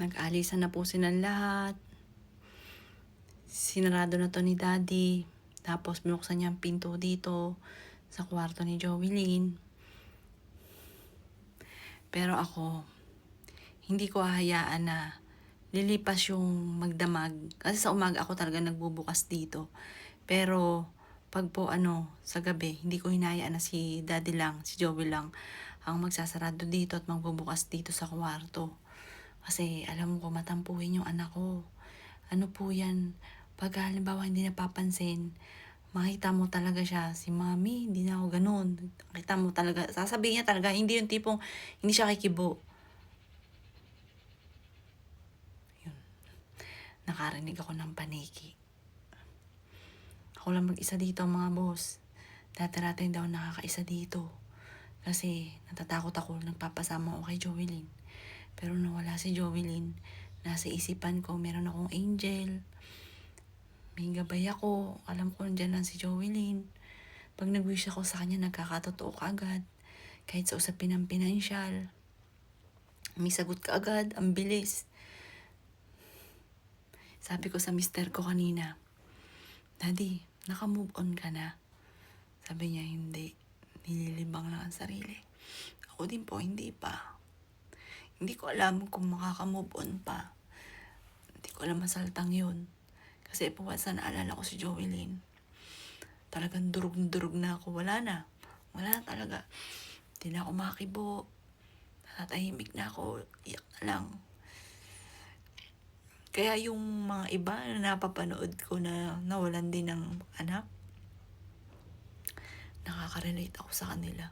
Nag-alisan na po silang lahat. Sinarado na to ni Daddy. Tapos binuksan niya ang pinto dito sa kwarto ni Jovelyn. Pero ako, hindi ko hahayaan na lilipas yung magdamag. Kasi sa umaga ako talaga nagbubukas dito. Pero pag po ano, sa gabi, hindi ko hinayaan na si daddy lang, si Joey lang, ang magsasarado dito at magbubukas dito sa kwarto. Kasi alam ko matampuhin yung anak ko. Ano po yan, pag halimbawa hindi napapansin, makita mo talaga siya, si mami, hindi na ako ganun. Makita mo talaga, sasabihin niya talaga, hindi yung tipong, hindi siya kikibo. Yun. Nakarinig ako ng paniki. Ako lang mag-isa dito mga boss. Dati-dati daw nakakaisa dito. Kasi natatakot ako nagpapasama ako kay Jovelyn. Pero nawala si Jovelyn. Nasa isipan ko, meron akong angel. May gabay ako. Alam ko nandiyan lang si Jovelyn. Pag nag-wish ako sa kanya, nagkakatotoo ka agad. Kahit sa usapin ng pinansyal. May sagot ka agad. Ang bilis. Sabi ko sa mister ko kanina, Daddy, naka-move on ka na. Sabi niya, hindi. Nililibang lang ang sarili. Ako din po, hindi pa. Hindi ko alam kung makaka-move on pa. Hindi ko alam masaltang yun. Kasi po, sa naalala ko si Joelyn. Talagang durug-durug na ako. Wala na. Wala na talaga. Hindi na ako makibo. Natatahimik na ako. Iyak na lang. Kaya yung mga iba na napapanood ko na nawalan din ng anak, nakaka-relate ako sa kanila.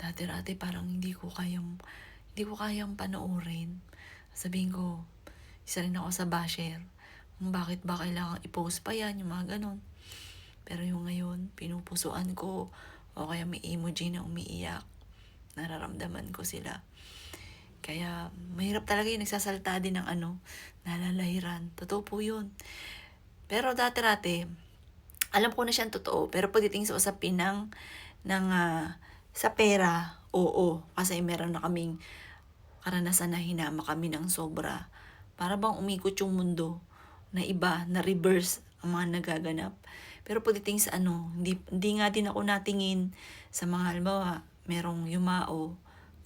Dati-dati parang hindi ko kayang, hindi ko kayang panoorin. Sabihin ko, isa rin ako sa basher. Kung bakit ba kailangan i-post pa yan, yung mga ganon. Pero yung ngayon, pinupusuan ko, o kaya may emoji na umiiyak. Nararamdaman ko sila. Kaya, mahirap talaga yung nagsasalta din ng ano, nalalahiran. Totoo po yun. Pero dati-dati, alam ko na siyang totoo. Pero pagdating sa usapin ng, ng ah, sa pera, oo. Kasi meron na kaming karanasan na hinama kami ng sobra. Para bang umikot yung mundo na iba, na reverse ang mga nagaganap. Pero pagdating sa ano, hindi, hindi nga din ako natingin sa mga halimbawa, merong yumao,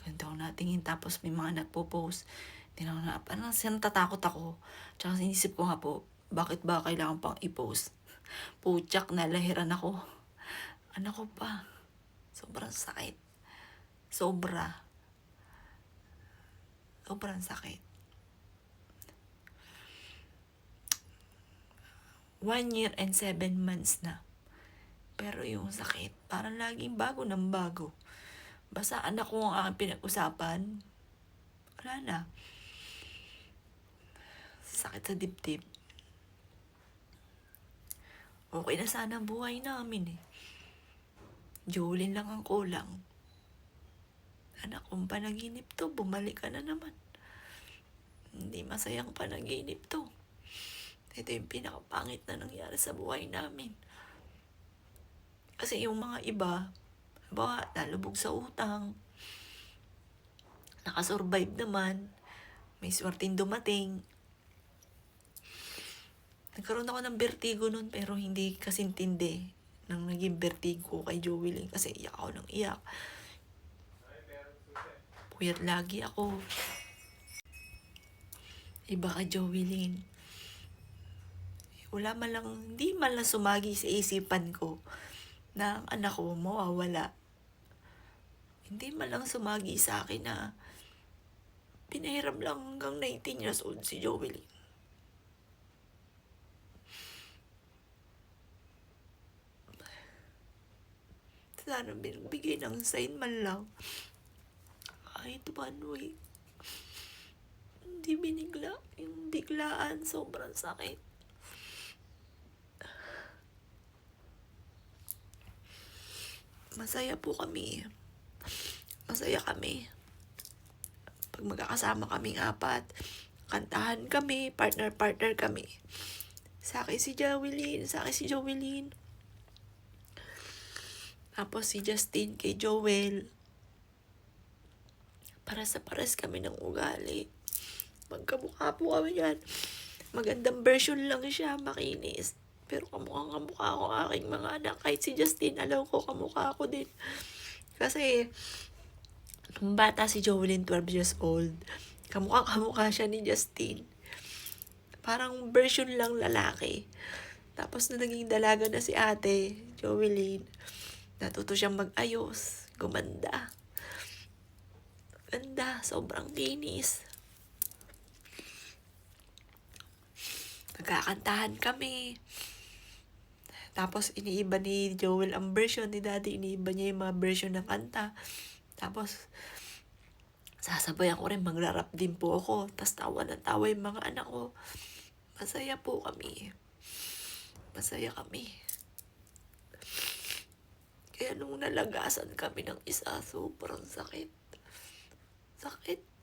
ganito ako natingin, tapos may mga nagpo-post. Hindi na ako na, parang sinatatakot ako. Tsaka sinisip ko nga po, bakit ba kailangan pang i-post? Puchak, nalahiran ako. Anak ko pa. Sobrang sakit. Sobra. Sobrang sakit. One year and seven months na. Pero yung sakit, parang laging bago ng bago. Basta anak ko ang aking pinag-usapan, wala na. Sakit sa dibdib. Okay na sana ang buhay namin eh. Jolin lang ang kulang. Anak kong panaginip to, bumalik ka na naman. Hindi masayang panaginip to. Ito yung pinakapangit na nangyari sa buhay namin. Kasi yung mga iba, ba, nalubog sa utang, nakasurvive naman, may swerteng dumating. Nagkaroon ako ng vertigo nun pero hindi kasintindi nang naging vertigo kay Joey kasi iyak ako ng iyak. Puyat lagi ako. Iba ka Joey Wala man lang, hindi man lang sumagi sa isipan ko na ang anak ko mawawala. Hindi man lang sumagi sa akin na pinahiram lang hanggang 19 years old si Joey Sana binagbigay ng sign man lang. Kahit one week. Hindi binigla. Yung biglaan, sobrang sakit. Masaya po kami. Masaya kami. Pag magkakasama kaming apat, kantahan kami, partner-partner kami. Sa akin si Joelyn, sa akin si Joelyn. Tapos si Justin kay Joel. Para sa pares kami ng ugali. Magkamukha po kami yan. Magandang version lang siya, makinis. Pero kamukhang kamukha ko aking mga anak. Kahit si Justin, alam ko kamukha ko din. Kasi, nung bata si Jovelyn, 12 years old, kamukha kamukha siya ni Justin. Parang version lang lalaki. Tapos na naging dalaga na si ate, Jovelyn, natuto siyang mag-ayos, gumanda. Ganda, sobrang kinis. Nagkakantahan kami. Tapos iniiba ni Joel ang version ni Daddy, iniiba niya yung mga version ng kanta. Tapos sasabayan ko rin, magrarap din po ako. Tapos tawa ng tawa yung mga anak ko. Masaya po kami. Masaya kami. Kaya nung nalagasan kami ng isa, sobrang sakit. Sakit.